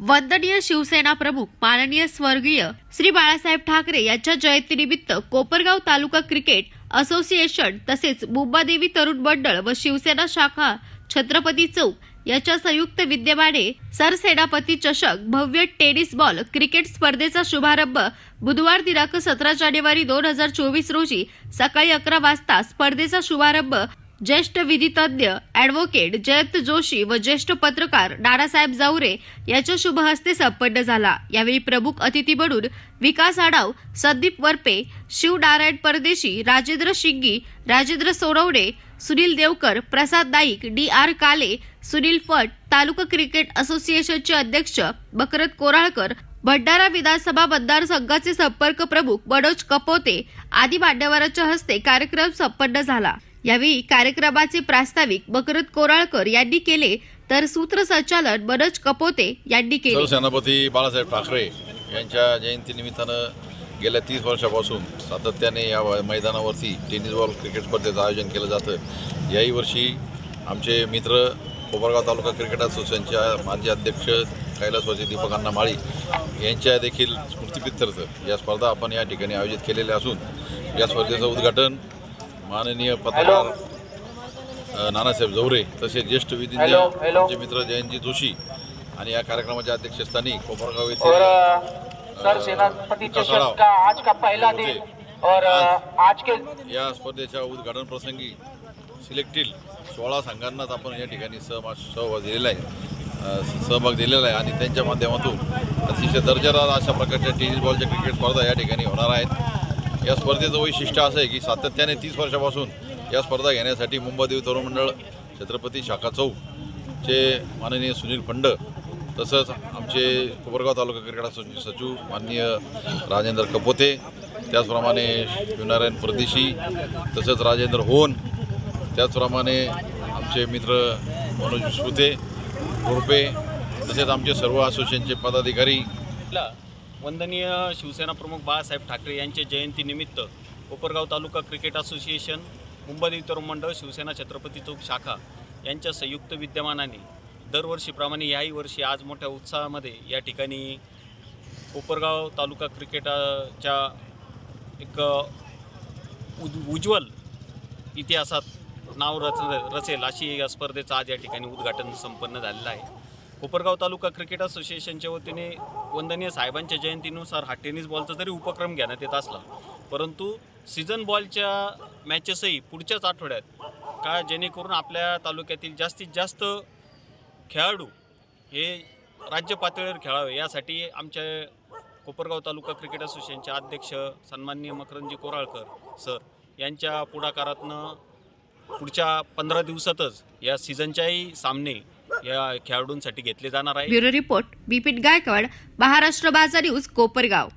वंदनीय शिवसेना प्रमुख माननीय स्वर्गीय श्री बाळासाहेब ठाकरे यांच्या जयंतीनिमित्त कोपरगाव तालुका क्रिकेट असोसिएशन तसेच मुंबादेवी तरुण मंडळ व शिवसेना शाखा छत्रपती चौक याच्या संयुक्त विद्यमाने सरसेनापती चषक भव्य टेनिस बॉल क्रिकेट स्पर्धेचा शुभारंभ बुधवार दिनांक सतरा जानेवारी दोन हजार चोवीस रोजी सकाळी अकरा वाजता स्पर्धेचा शुभारंभ ज्येष्ठ विधितज्ञ ॲडव्होकेट जयंत जोशी व ज्येष्ठ पत्रकार दादासाहेब जावरे यांच्या शुभहस्ते संपन्न झाला. यावेळी प्रमुख अतिथी म्हणून विकास आडाव संदीप वरपे शिवनारायण परदेशी राजेंद्र शिंगी राजेंद्र सोनवणे सुनील देवकर प्रसाद नाईक डी आर काले सुनील फट तालुका क्रिकेट असोसिएशनचे अध्यक्ष बकरत कोराळकर भंडारा विधानसभा मतदारसंघाचे संपर्क प्रमुख मनोज कपोते आदी मान्यवरांच्या हस्ते कार्यक्रम संपन्न झाला. यावेळी कार्यक्रमाचे प्रास्ताविक बकरत कोराळकर यांनी केले तर सूत्रसंचालन मनोज कपोते यांनी केले. सेनापती बाळासाहेब ठाकरे यांच्या जयंतीनिमित्तानं गेल्या तीस वर्षापासून सातत्याने या मैदानावरती टेनिस बॉल क्रिकेट स्पर्धेचं आयोजन केलं जातं. याही वर्षी आमचे मित्र कोपरगाव तालुका क्रिकेट असोसिएशनच्या माजी अध्यक्ष कैलासवासी दीपक अण्णा माळी यांच्या देखील स्मृतीप्रित्यर्थ या स्पर्धा आपण या ठिकाणी आयोजित केलेल्या असून या स्पर्धेचं उद्घाटन माननीय पत्रकार नानासाहेब जवरे तसेच ज्येष्ठ विधिज्ञ मित्र जयंतजी जोशी आणि या कार्यक्रमाच्या अध्यक्षस्थानी कोपरगाव येथे अ, सर सेनापति विकास चषक आड़ाव। का आज का पहला दिन? और अ, आज के या स्पर्धेच्या उद्घाटन प्रसंगी सिलेक्टेड सोळा संघांनाच आपण या ठिकाणी सहभाग सहभाग दिलेला आहे. सहभाग दिलेला आहे आणि त्यांच्या माध्यमातून अतिशय दर्जेदार अशा प्रकारच्या टेनिस बॉलच्या क्रिकेट स्पर्धा या ठिकाणी होणार आहेत. या स्पर्धेचं वैशिष्ट्य असं आहे की सातत्याने तीस वर्षापासून या स्पर्धा घेण्यासाठी मुंबादेवी तरुण मंडळ छत्रपती शाखा चौकचे माननीय सुनील फंड तसंच आमचे कोपरगाव तालुका क्रिकेट असोसिएशन सचिव माननीय राजेंद्र कपोते त्याचप्रमाणे शिवनारायण परदेशी तसंच राजेंद्र होन त्याचप्रमाणे आमचे मित्र मनोज विस्पुते रुपे तसेच आमचे सर्व असोसिएशनचे पदाधिकारी ला वंदनीय शिवसेना प्रमुख बाळासाहेब ठाकरे यांच्या जयंतीनिमित्त कोपरगाव तालुका क्रिकेट असोसिएशन मुंबई तरुण मंडळ शिवसेना छत्रपती चौक शाखा यांच्या संयुक्त विद्यमानाने दरवर्षीप्रमाणे याही वर्षी आज मोठ्या उत्साहामध्ये या ठिकाणी कोपरगाव तालुका क्रिकेटाच्या एक उज उज्ज्वल इतिहासात नाव रच रचेल अशी या स्पर्धेचं आज या ठिकाणी उद्घाटन संपन्न झालेलं आहे. कोपरगाव तालुका क्रिकेट असोसिएशनच्या वतीने वंदनीय साहेबांच्या जयंतीनुसार हा टेनिस बॉलचा जरी उपक्रम घेण्यात येत असला परंतु सीझन बॉलच्या मॅचेसही पुढच्याच आठवड्यात का जेणेकरून आपल्या तालुक्यातील जास्तीत जास्त खेळाडू हे राज्य पातळीवर खेळावे यासाठी आमच्या कोपरगाव तालुका क्रिकेट असोसिएशनचे अध्यक्ष सन्माननीय मकरंजी कोराळकर सर यांच्या पुढाकारातनं पुढच्या पंधरा दिवसातच या सीझनच्याही सामने या खेळाडूंसाठी घेतले जाणार आहे. Bureau report Bipin Gaikwad Maharashtra Bazar news Kopargaon.